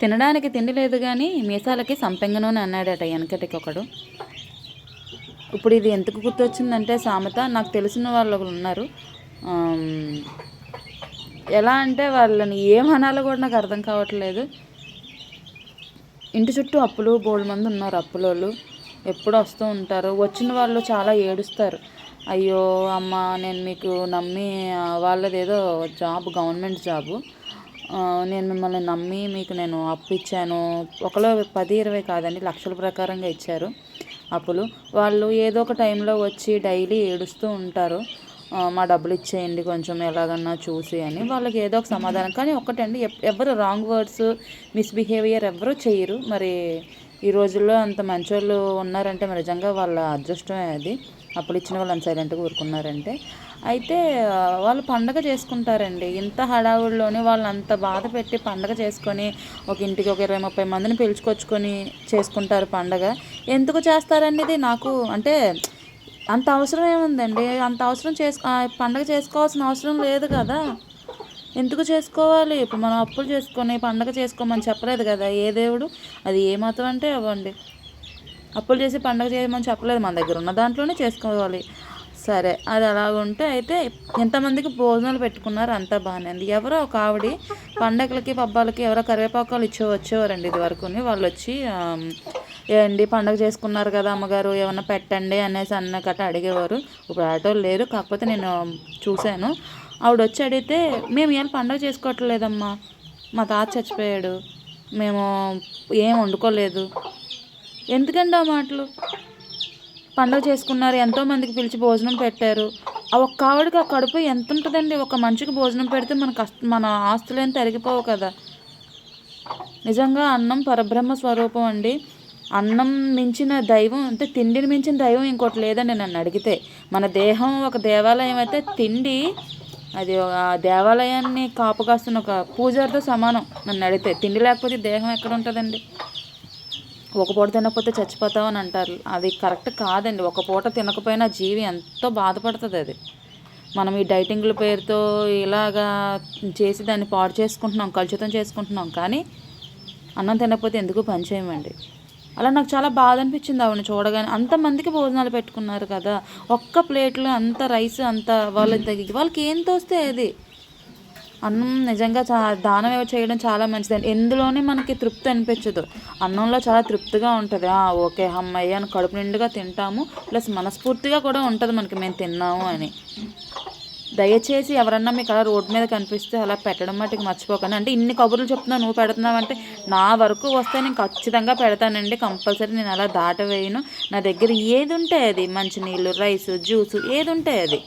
తినడానికి తిండి లేదు కానీ మీసాలకి సంపెంగనూనె అన్నాడట వెనకటికి ఒకడు ఇప్పుడు ఇది ఎందుకు గుర్తొచ్చిందంటే సామెత నాకు తెలిసిన వాళ్ళు ఒకరు ఉన్నారు. ఎలా అంటే వాళ్ళని ఏమనాలో కూడా నాకు అర్థం కావట్లేదు. ఇంటి చుట్టూ అప్పులు బోల్డ్ మంది ఉన్నారు అప్పులోళ్ళు. ఎప్పుడు వస్తూ ఉంటారు. వచ్చిన వాళ్ళు చాలా ఏడుస్తారు. అయ్యో అమ్మ నేను మీకు నమ్మి వాళ్ళది ఏదో జాబ్ గవర్నమెంట్ జాబు. నేను మిమ్మల్ని నమ్మి మీకు నేను అప్పు ఇచ్చాను. ఒకలో పది ఇరవై కాదండి లక్షల ప్రకారంగా ఇచ్చారు అప్పులు. వాళ్ళు ఏదో ఒక టైంలో వచ్చి డైలీ ఏడుస్తూ ఉంటారు. మా డబ్బులు ఇచ్చేయండి కొంచెం ఎలాగన్నా చూసి అని. వాళ్ళకి ఏదో ఒక సమాధానం. కానీ ఒక్కటండి ఎవ్వరు ఎవరు రాంగ్ వర్డ్స్ మిస్బిహేవియర్ ఎవరు చేయరు. మరి ఈ రోజుల్లో అంత మంచోళ్ళు ఉన్నారంటే మరి నిజంగా వాళ్ళ అదృష్టమే అది. అప్పుడు ఇచ్చిన వాళ్ళు అంత సైలెంట్గా ఊరుకున్నారంటే. అయితే వాళ్ళు పండగ చేసుకుంటారండి. ఇంత హడావుడిలోనే వాళ్ళు అంత బాధ పెట్టి పండగ చేసుకొని ఒక ఇంటికి ఒక ఇరవై ముప్పై మందిని పిలుచుకొచ్చుకొని చేసుకుంటారు పండగ. ఎందుకు చేస్తారనేది నాకు అంటే అంత అవసరం ఏముందండి? అంత అవసరం చేసు ఆ, పండగ చేసుకోవాల్సిన అవసరం లేదు కదా. ఎందుకు చేసుకోవాలి? ఇప్పుడు మనం అప్పులు చేసుకొని పండగ చేసుకోమని చెప్పలేదు కదా. ఏ దేవుడు? అది ఏ మతం అంటే అవ్వండి. అప్పులు చేసి పండగ చేయమని చెప్పలేదు మన దగ్గర ఉన్న దాంట్లోనే చేసుకోవాలి. సరే అది అలాగుంటే అయితే ఎంతమందికి భోజనాలు పెట్టుకున్నారు అంతా బాగానే ఉంది. ఎవరో ఒక ఆవిడ పండగలకి పబ్బాలకి ఎవరో కరివేపాకాలు ఇచ్చే వచ్చేవారండి ఇది వరకుని. వాళ్ళు వచ్చి ఏంటి పండుగ చేసుకున్నారు కదా అమ్మగారు ఏమన్నా పెట్టండి అనేసి అన్న కట్ట అడిగేవారు. ఇప్పుడు ఆటోలు లేరు కాకపోతే నేను చూశాను. ఆవిడ వచ్చి అడిగితే మేము ఇవాళ పండుగ చేసుకోవట్లేదమ్మా. మా తాత చచ్చిపోయాడు. మేము ఏం వండుకోలేదు. ఎందుకండి ఆ మాటలు? పండుగ చేసుకున్నారు ఎంతోమందికి పిలిచి భోజనం పెట్టారు. ఆ ఒక్క ఆవిడకి ఆ కడుపు ఎంత ఉంటుందండి? ఒక మనిషికి భోజనం పెడితే మన కష్ట మన ఆస్తులేం తరిగిపోవు కదా. నిజంగా అన్నం పరబ్రహ్మ స్వరూపం అండి. అన్నం మించిన దైవం అంటే తిండిని మించిన దైవం ఇంకోటి లేదని నన్ను అడిగితే. మన దేహం ఒక దేవాలయం అయితే తిండి అది ఆ దేవాలయాన్ని కాపు కాస్తున్న ఒక పూజారితో సమానం నన్ను అడిగితే. తిండి లేకపోతే దేహం ఎక్కడ ఉంటుందండి? ఒక పూట తినకపోతే చచ్చిపోతావు అని అంటారు. అది కరెక్ట్ కాదండి. ఒక పూట తినకపోయినా జీవి ఎంతో బాధపడుతుంది అది. మనం ఈ డైటింగ్ల పేరుతో ఇలాగా చేసి దాన్ని పాడు చేసుకుంటున్నాం కలుషితం చేసుకుంటున్నాం. కానీ అన్నం తినకపోతే ఎందుకు పని చేయమండి? అలా నాకు చాలా బాధ అనిపించింది ఆవిడని చూడగానే. అంతమందికి భోజనాలు పెట్టుకున్నారు కదా. ఒక్క ప్లేట్లో అంత రైస్ అంత వాళ్ళ వాళ్ళకి ఏం తోస్తే అది? అన్నం నిజంగా చా దానం ఏవో చేయడం చాలా మంచిదండి ఎందులోనే మనకి తృప్తి అనిపించదు. అన్నంలో చాలా తృప్తిగా ఉంటుంది. "ఆ, ఓకే అమ్మాయి అని కడుపు నిండుగా తింటాము. ప్లస్ మనస్ఫూర్తిగా కూడా ఉంటుంది మనకి. మేము తిన్నాము అని. దయచేసి ఎవరన్నా మీకు అలా రోడ్డు మీద కనిపిస్తే అలా పెట్టడం మట్టుకు మర్చిపోకండి. అంటే ఇన్ని కబుర్లు చెప్తున్నా నువ్వు పెడుతున్నావు అంటే నా వరకు వస్తే నేను ఖచ్చితంగా పెడతానండి కంపల్సరీ నేను అలా దాటవేయను. నా దగ్గర ఏది ఉంటే అది మంచినీళ్ళు రైస్ జ్యూస్ ఏది ఉంటే అది.